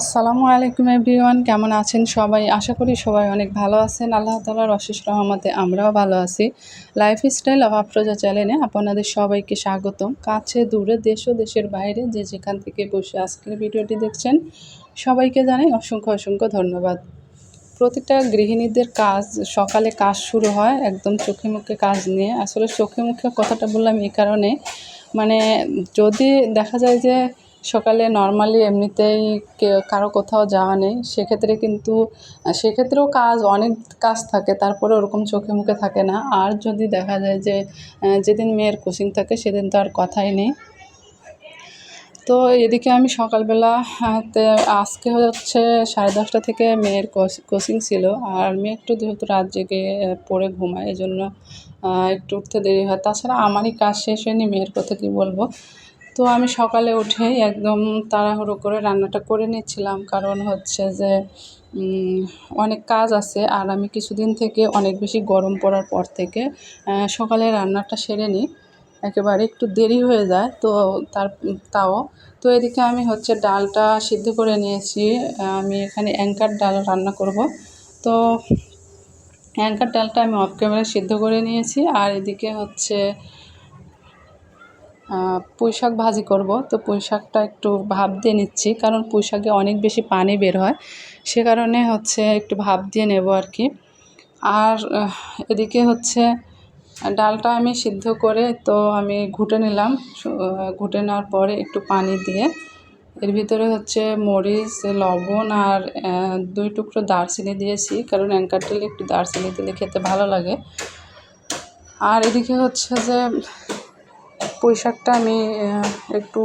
আসসালামু আলাইকুম এভরিওয়ান, কেমন আছেন সবাই? আশা করি সবাই অনেক ভালো আছেন। আল্লাহ তালার অশেষ রহমতে আমরাও ভালো আছি। লাইফ স্টাইল অফ আফরোজা চ্যানেলে আপনাদের সবাইকে স্বাগতম। কাছে, দূরে, দেশ ও দেশের বাইরে যে যেখান থেকে বসে আজকের ভিডিওটি দেখছেন, সবাইকে জানাই অসংখ্য অসংখ্য ধন্যবাদ। প্রতিটা গৃহিণীদের কাজ, সকালে কাজ শুরু হয়, একদম চোখে মুখে কাজ নিয়ে। আসলে চোখে মুখে কথাটা বললাম এই কারণে। মানে যদি দেখা যায় যে সকালে নর্মালি এমনিতেই কারও কোথাও যাওয়া নেই। সেক্ষেত্রে কিন্তু, সেক্ষেত্রেও কাজ, অনেক কাজ থাকে তারপরে ওরকম চোখে মুখে থাকে না। আর যদি দেখা যায় যে যেদিন মেয়ের কোচিং থাকে, সেদিন তো আর কথাই নেই। তো এদিকে আমি সকালবেলা আজকে হচ্ছে সাড়ে দশটা থেকে মেয়ের কোচিং ছিল। আর মেয়ে একটু যেহেতু রাত জেগে পড়ে ঘুমায় এই জন্য একটু উঠতে দেরি হয়। তাছাড়া আমারই কাজ শেষ হয়নি, মেয়ের কথা কী বলব? তো আমি সকালে উঠেই একদম তাড়াহুড়ো করে রান্নাটা করে নিচ্ছিলাম। কারণ হচ্ছে যে অনেক কাজ আছে আর আমি কিছুদিন থেকে অনেক বেশি গরম পড়ার পর থেকে সকালে রান্নাটা সেরে নিই। একেবারে একটু দেরি হয়ে যায় তো তার, তাও। তো এদিকে আমি হচ্ছে ডালটা সিদ্ধ করে নিয়েছি। আমি এখানে অ্যাঙ্কার ডাল রান্না করব। তো অ্যাঙ্কার ডালটা আমি অফ ক্যামেরা সিদ্ধ করে নিয়েছি। আর এদিকে হচ্ছে পুঁই শাক ভাজি করব। তো পুঁই শাকটা একটু ভাপ দিয়ে নিচ্ছি, কারণ পুঁই শাকে অনেক বেশি পানি বের হয়। সে কারণে হচ্ছে একটু ভাপ দিয়ে নেব আর কি আর এদিকে হচ্ছে ডালটা আমি সিদ্ধ করে তো আমি ঘুটে নিলাম। ঘুটে নেওয়ার পরে একটু পানি দিয়ে। এর ভিতরে হচ্ছে মরিচ, লবণ আর দুই টুকরো দারচিনি দিয়েছি, কারণ অ্যাঙ্কার তেলে একটু দারচিনি দিলে খেতে ভালো লাগে। আর এদিকে হচ্ছে যে পুঁই শাকটা আমি একটু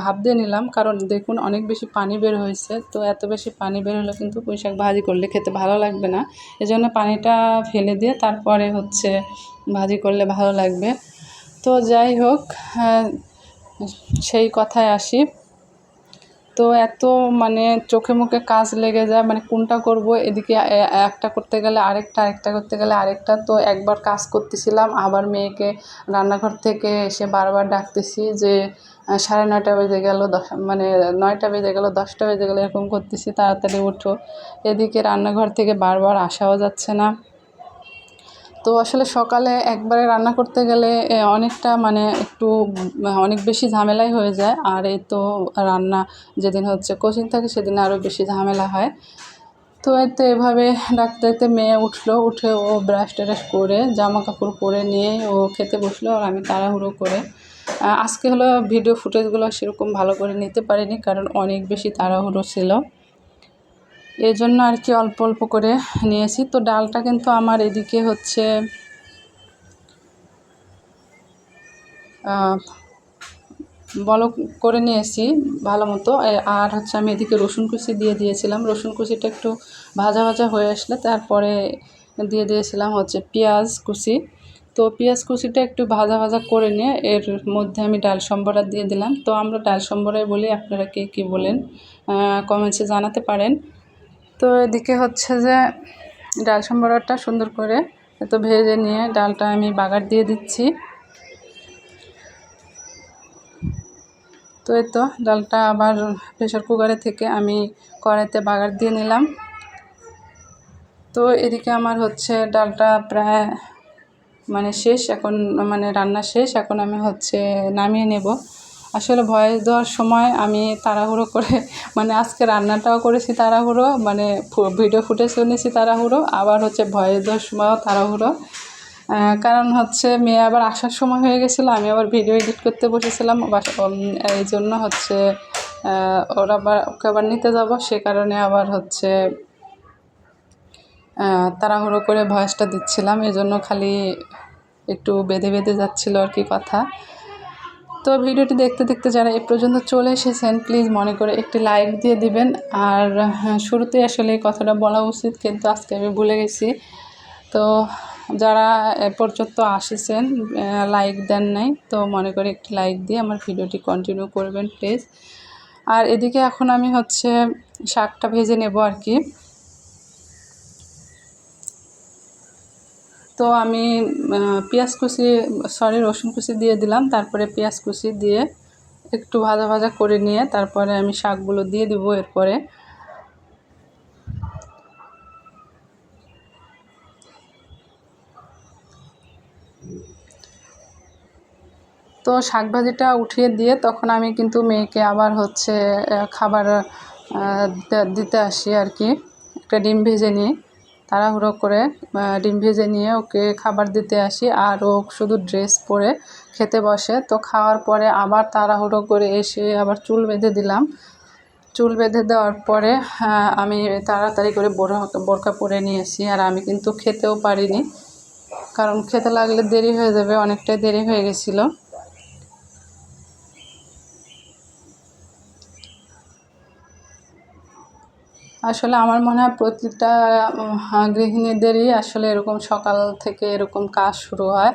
ভাবতে নিলাম। কারণ দেখুন, অনেক বেশি পানি বের হয়েছে। তো এত বেশি পানি বের হলে কিন্তু পুঁই শাক ভাজি করলে খেতে ভালো লাগবে না। এজন্য পানিটা ফেলে দিয়ে তারপরে হচ্ছে ভাজি করলে ভালো লাগবে। তো যাই হোক সেই কথায় আসি। তো এত মানে চোখে মুখে কাজ লেগে যায় মানে কোনটা করব? এদিকে একটা করতে গেলে আরেকটা আরেকটা করতে গেলে আরেকটা। তো একবার কাজ করতেছিলাম, আবার মেয়েকে রান্নাঘর থেকে এসে বারবার ডাকতেছি যে সাড়ে নয়টা বেজে গেল, দশ মানে নয়টা বেজে গেল, দশটা বেজে গেলো, এরকম করতেছি, তাড়াতাড়ি উঠো। এদিকে রান্নাঘর থেকে বারবার আসাও যাচ্ছে না। তো আসলে সকালে একবারে রান্না করতে গেলে অনেকটা মানে একটু অনেক বেশি ঝামেলাই হয়ে যায়। আর এই তো রান্না যেদিন হচ্ছে কোচিং থাকে সেদিন আরও বেশি ঝামেলা হয়। তো এই তো এভাবে ডাকতে ডাকতে মেয়ে উঠল, উঠে ও ব্রাশ ট্রাশ করে জামা কাপড় পরে নিয়ে ও খেতে বসল আর আমি তাড়াহুড়ো করে। আজকে হলো ভিডিও ফুটেজগুলো সেরকম ভালো করে নিতে পারিনি কারণ অনেক বেশি তাড়াহুড়ো ছিল। এই জন্য আর কি অল্প অল্প করে নিয়েছি। তো ডালটা কিন্তু আমার এদিকে হচ্ছে বলো করে নিয়েছি ভালো মতো। আর হচ্ছে আমি এদিকে রসুন কুচি দিয়ে দিয়েছিলাম। রসুন কুচিটা একটু ভাজা ভাজা হয়ে আসলে তারপরে দিয়ে দিয়েছিলাম হচ্ছে পেঁয়াজ কুচি। তো পেঁয়াজ কুচিটা একটু ভাজা ভাজা করে নিয়ে এর মধ্যে আমি ডাল সম্বরা দিয়ে দিলাম। তো আমরা ডাল সম্বরাই বলি, আপনারা কে কী বলেন কমেন্টসে জানাতে পারেন। তো এদিকে হচ্ছে যে ডাল সম্বরটা সুন্দর করে এত ভেজে নিয়ে ডালটা আমি বাগার দিয়ে দিচ্ছি। তো এই তো ডালটা আবার প্রেশার কুকারে থেকে আমি কড়াইতে বাগার দিয়ে নিলাম। তো এদিকে আমার হচ্ছে ডালটা প্রায় মানে শেষ, এখন মানে রান্না শেষ, এখন আমি হচ্ছে নামিয়ে নেব। আসলে ভয়েস দেওয়ার সময় আমি তাড়াহুড়ো করে মানে আজকে রান্নাটাও করেছি তাড়াহুড়ো মানে ভিডিও ফুটেজও নিয়েছি তাড়াহুড়ো, আবার হচ্ছে ভয়েস দেওয়ার সময়ও তাড়াহুড়ো। কারণ হচ্ছে মেয়ে আবার আসার সময় হয়ে গেছিল, আমি আবার ভিডিও এডিট করতে বসেছিলাম এই জন্য হচ্ছে ওরা আবার, ওকে আবার নিতে যাব, সে কারণে আবার হচ্ছে তাড়াহুড়ো করে ভয়েসটা দিচ্ছিলাম এই জন্য খালি একটু বেঁধে বেঁধে যাচ্ছিল আর কি কথা। তো ভিডিওটি দেখতে দেখতে যারা এ পর্যন্ত চলে এসেছেন প্লিজ মনে করে একটি লাইক দিয়ে দিবেন। আর হ্যাঁ, শুরুতে আসলে এই কথাটা বলা উচিত কিন্তু আজকে আমি ভুলে গেছি। তো যারা এ পর্যন্ত আসেছেন লাইক দেন নাই তো মনে করে একটি লাইক দিয়ে আমার ভিডিওটি কন্টিনিউ করবেন প্লিজ আর এদিকে এখন আমি হচ্ছে শাকটা ভেজে নেব আর কি। তো আমি পেঁয়াজ কুচি সরি রসুন কুচি দিয়ে দিলাম। তারপরে পেঁয়াজ কুচি দিয়ে একটু ভাজা ভাজা করে নিয়ে তারপরে আমি শাকগুলো দিয়ে দিব এরপরে। তো শাক ভাজিটা উঠিয়ে দিয়ে তখন আমি কিন্তু মেয়েকে আবার হচ্ছে খাবার দিতে আসি আর কি। একটা ডিম ভেজে নিয়ে তাড়াহুড়ো করে ডিম ভেজে নিয়ে ওকে খাবার দিতে আসি আর ও শুধু ড্রেস পরে খেতে বসে। তো খাওয়ার পরে আবার তাড়াহুড়ো করে এসে আবার চুল বেঁধে দিলাম। চুল বেঁধে দেওয়ার পরে আহ, আমি তাড়াতাড়ি করে বোরকা বোরকা পরে নিয়েছি আর আমি কিন্তু খেতেও পারিনি। কারণ খেতে লাগলে দেরি হয়ে যাবে অনেকটাই দেরি হয়ে গেছিল। আসলে আমার মনে হয় প্রতিটা গৃহিণীদেরই আসলে এরকম সকাল থেকে এরকম কাজ শুরু হয়।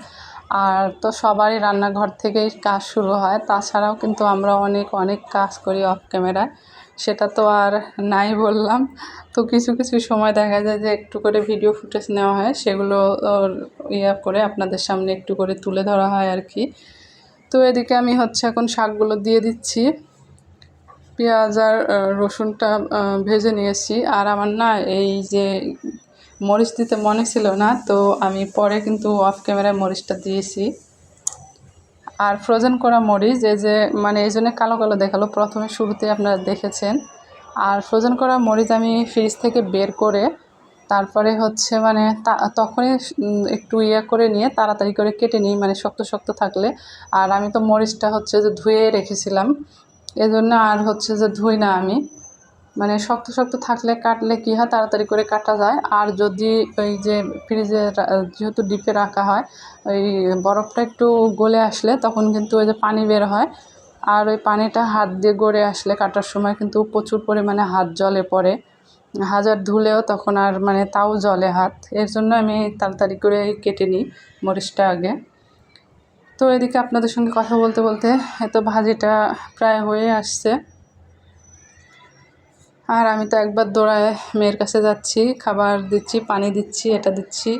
আর তো সবারই রান্নাঘর থেকেই কাজ শুরু হয়। তাছাড়াও কিন্তু আমরা অনেক অনেক কাজ করি অফ ক্যামেরায় সেটা তো আর নাই বললাম। তো কিছু কিছু সময় দেখা যায় যে একটু করে ভিডিও ফুটেজ নেওয়া হয়। সেগুলো ইয়ে করে আপনাদের সামনে একটু করে তুলে ধরা হয় আর কি। তো এদিকে আমি হচ্ছে এখন শাকগুলো দিয়ে দিচ্ছি। পেঁয়াজ আর রসুনটা ভেজে নিয়েছি। আর আমার না এই যে মরিচ দিতে মনে ছিল না, তো আমি পরে কিন্তু অফ ক্যামেরায় মরিচটা দিয়েছি। আর ফ্রোজেন করা মরিচ, এই যে মানে এই জন্য কালো কালো দেখাল, প্রথমে শুরুতে আপনারা দেখেছেন। আর ফ্রোজেন করা মরিচ আমি ফ্রিজ থেকে বের করে, তারপরে হচ্ছে মানে তখনই একটু ইয়ে করে নিয়ে তাড়াতাড়ি করে কেটে নিই মানে শক্ত শক্ত থাকলে। আর আমি তো মরিচটা হচ্ছে যে ধুয়ে রেখেছিলাম এজন্য আর হচ্ছে যে ধুই না আমি। মানে শক্ত শক্ত থাকলে কাটলে কী হয়, তাড়াতাড়ি করে কাটা যায়। আর যদি ওই যে ফ্রিজে যেহেতু ডিপে রাখা হয়, ওই বরফটা একটু গলে আসলে তখন কিন্তু ওই যে পানি বের হয়। আর ওই পানিটা হাত দিয়ে গড়ে আসলে কাটার সময় কিন্তু প্রচুর পরিমাণে হাত জলে পড়ে। হাজার ধুলেও তখন আর মানে তাও জলে হাত। এর জন্য আমি তাড়াতাড়ি করে কেটে নিই মরিচটা আগে। তো এদিকে আপনাদের সঙ্গে কথা বলতে বলতে এত ভাজিটা প্রায় হয়ে আসছে। আর আমি তো একবার দৌড়ায় মেয়ের কাছে যাচ্ছি, খাবার দিচ্ছি, পানি দিচ্ছি, এটা দিচ্ছি,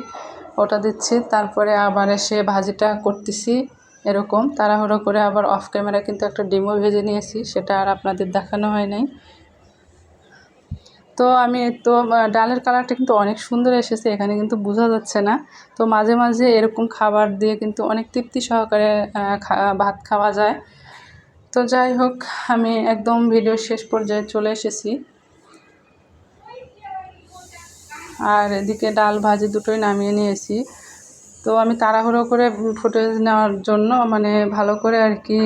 ওটা দিচ্ছি, তারপরে আবার এসে ভাজিটা করতেছি এরকম। তাড়াহুড়ো করে আবার অফ ক্যামেরা কিন্তু একটা ডিমও ভেজে নিয়েছি, সেটা আর আপনাদের দেখানো হয় নাই। তো আমি, তো ডালের কালারটা কিন্তু অনেক সুন্দর এসেছে, এখানে কিন্তু বোঝা যাচ্ছে না। তো মাঝে মাঝে এরকম খাবার দিয়ে কিন্তু অনেক তৃপ্তি সহকারে ভাত খাওয়া যায়। তো যাই হোক, আমি একদম ভিডিও শেষ পর্যায়ে চলে এসেছি। আর এদিকে ডাল ভাজি দুটোই নামিয়ে নিয়েছি। তো আমি তাড়াহুড়ো করে ফুটেজ নেওয়ার জন্য মানে ভালো করে আর কি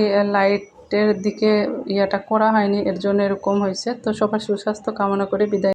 লাইটের দিকে ইয়াটা করা হয়নি, এর জন্য এরকম হয়েছে। তো সবার সুস্বাস্থ্য কামনা করে বিদায়